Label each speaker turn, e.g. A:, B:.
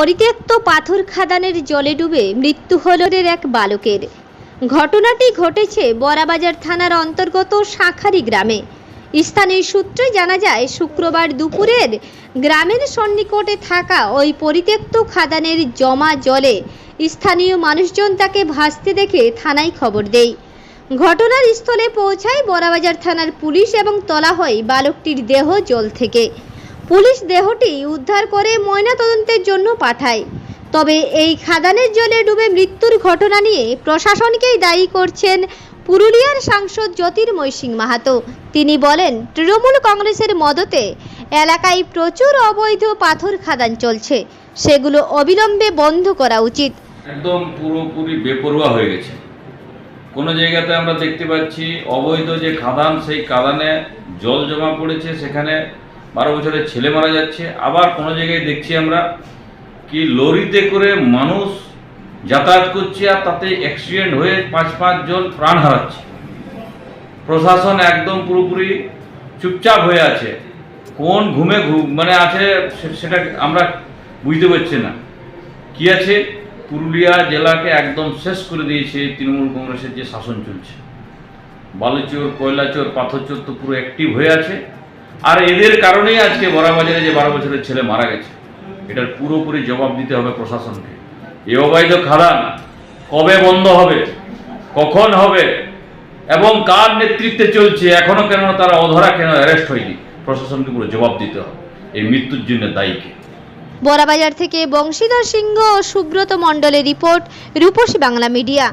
A: পরিত্যক্ত পাথর খাদানের জলে ডুবে মৃত্যু হল এর এক বালকের। ঘটনাটি ঘটেছে বড়াবাজার থানার অন্তর্গত শাঁখারি গ্রামে। স্থানীয় সূত্রে জানা যায়, শুক্রবার দুপুরের গ্রামের সন্নিকটে থাকা ওই পরিত্যক্ত খাদানের জমা জলে স্থানীয় মানুষজন তাকে ভাসতে দেখে থানায় খবর দেয়। ঘটনার স্থলে পৌঁছায় বড়াবাজার থানার পুলিশ এবং তোলা হয় বালকটির দেহ জল থেকে। পুলিশ দেহটি উদ্ধার করে ময়নাতদন্তের জন্য পাঠায়। তবে এই খাদানের জলে ডুবে মৃত্যুর ঘটনা নিয়ে প্রশাসনকেই দায়ী করছেন পুরুলিয়ার সাংসদ জ্যোতির্ময় সিং মাহাতো। তিনি বলেন, তৃণমূল কংগ্রেসের মদতে এলাকায় প্রচুর অবৈধ পাথর খাদান চলছে। সেগুলো অবিলম্বে বন্ধ করা উচিত।
B: একদম পুরোপুরি বেপরোয়া হয়ে গেছে। কোনো জায়গাতে আমরা দেখতে পাচ্ছি অবৈধ যে খাদান, সেই খাদানে জল জমা পড়েছে, সেখানে বারো বছরের ছেলে মারা যাচ্ছে। আবার কোনো জায়গায় দেখছি আমরা কি লরিতে করে মানুষ যাতায়াত করছে আর তাতে অ্যাক্সিডেন্ট হয়ে পাঁচ পাঁচ জন প্রাণ হারাচ্ছে। প্রশাসন একদম পুরোপুরি চুপচাপ হয়ে আছে। কোন ঘুমে ঘুম মানে আছে সেটা আমরা বুঝতে পারছি না। কি আছে? পুরুলিয়া জেলাকে একদম শেষ করে দিয়েছে তৃণমূল কংগ্রেসের যে শাসন চলছে। বালুচোর কয়লাচোর পাথরচোর তো পুরো অ্যাক্টিভ হয়ে আছে। আর এদের কারণেই আজকে বড়াবাজারে যে বারো বছরের ছেলে মারা গেছে, এটার পুরোপুরি জবাব দিতে হবে প্রশাসনকে। এ অবৈধ খাদান কবে বন্ধ হবে, কখন হবে, এবং কার নেতৃত্বে চলছে, এখনও কেন তারা অধরা কেন অ্যারেস্ট হয়নি, প্রশাসনকে পুরো জবাব দিতে হবে, এই মৃত্যুর জন্য দায়ীকে
A: বড়াবাজার থেকে বংশীধর সিংহ ও সুব্রত মণ্ডলের রিপোর্ট, রূপসী বাংলা মিডিয়া।